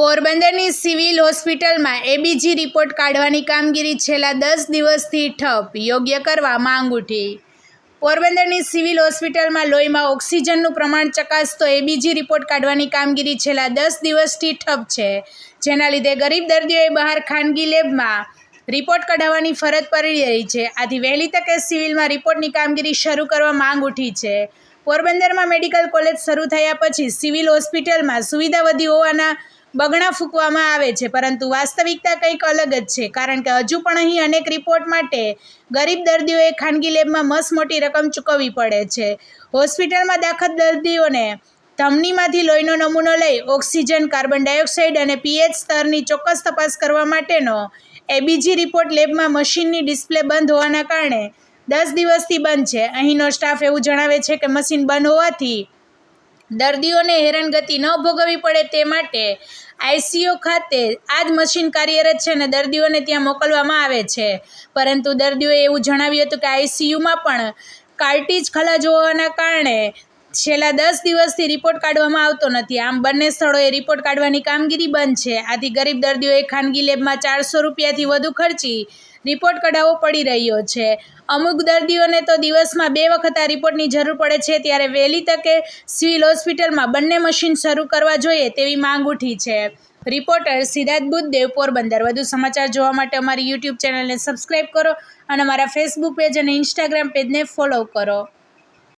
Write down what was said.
પોરબંદરની સિવિલ હોસ્પિટલમાં ABG report કાઢવાની કામગીરી છેલ્લા દસ દિવસથી ઠપ, યોગ્ય કરવા માંગ ઉઠી પોરબંદરની સિવિલ હોસ્પિટલમાં લોહીમાં ઓક્સિજનનું પ્રમાણ ચકાસતો એબીજી રિપોર્ટ કાઢવાની કામગીરી છેલ્લા દસ દિવસથી ઠપ છે. જેના લીધે ગરીબ દર્દીઓએ બહાર ખાનગી લેબમાં રિપોર્ટ કઢાવવાની ફરજ પડી રહી છે. આથી વહેલી તકે સિવિલમાં રિપોર્ટની કામગીરી શરૂ કરવા માંગ ઉઠી છે. પોરબંદરમાં મેડિકલ કોલેજ શરૂ થયા પછી સિવિલ હોસ્પિટલમાં સુવિધા વધી હોવાના બગણા ફૂંકવામાં આવે છે, પરંતુ વાસ્તવિકતા કંઈક અલગ જ છે, કારણ કે હજુ પણ અહીં અનેક રિપોર્ટ માટે ગરીબ દર્દીઓએ ખાનગી લેબમાં મસ્ત મોટી રકમ ચૂકવવી પડે છે. હોસ્પિટલમાં દાખલ દર્દીઓને ધમનીમાંથી લોહીનો નમૂનો લઈ ઓક્સિજન, કાર્બન ડાયોક્સાઇડ અને પીએચ સ્તરની ચોક્કસ તપાસ કરવા માટેનો એબીજી રિપોર્ટ લેબમાં મશીનની ડિસ્પ્લે બંધ હોવાના કારણે દસ દિવસથી બંધ છે. અહીંનો સ્ટાફ એવું જણાવે છે કે મશીન બંધ હોવાથી દર્દીઓને હેરાનગતિ ન ભોગવવી પડે તે માટે આઈસીયુ ખાતે આ જ મશીન કાર્યરત છે અને દર્દીઓને ત્યાં મોકલવામાં આવે છે. પરંતુ દર્દીઓએ એવું જણાવ્યું હતું કે આઈસીયુમાં પણ કાર્ટીજ ખલાજ હોવાના કારણે છેલ્લા દસ દિવસથી રિપોર્ટ કાઢવામાં આવતો નથી. આમ બંને સ્થળોએ રિપોર્ટ કાઢવાની કામગીરી બંધ છે. આથી ગરીબ દર્દીઓએ ખાનગી લેબમાં ચારસો રૂપિયાથી વધુ ખર્ચી રિપોર્ટ કઢાવવો પડી રહ્યો છે. અમુક દર્દીઓને તો દિવસમાં બે વખત આ રિપોર્ટની જરૂર પડે છે, ત્યારે વહેલી તકે સિવિલ હોસ્પિટલમાં બંને મશીન શરૂ કરવા જોઈએ તેવી માંગ ઉઠી છે. રિપોર્ટર સિદ્ધાર્થ બુદ્ધદેવ, પોરબંદર. વધુ સમાચાર જોવા માટે અમારી યુટ્યુબ ચેનલને સબસ્ક્રાઈબ કરો અને અમારા ફેસબુક પેજ અને ઇન્સ્ટાગ્રામ પેજને ફોલો કરો.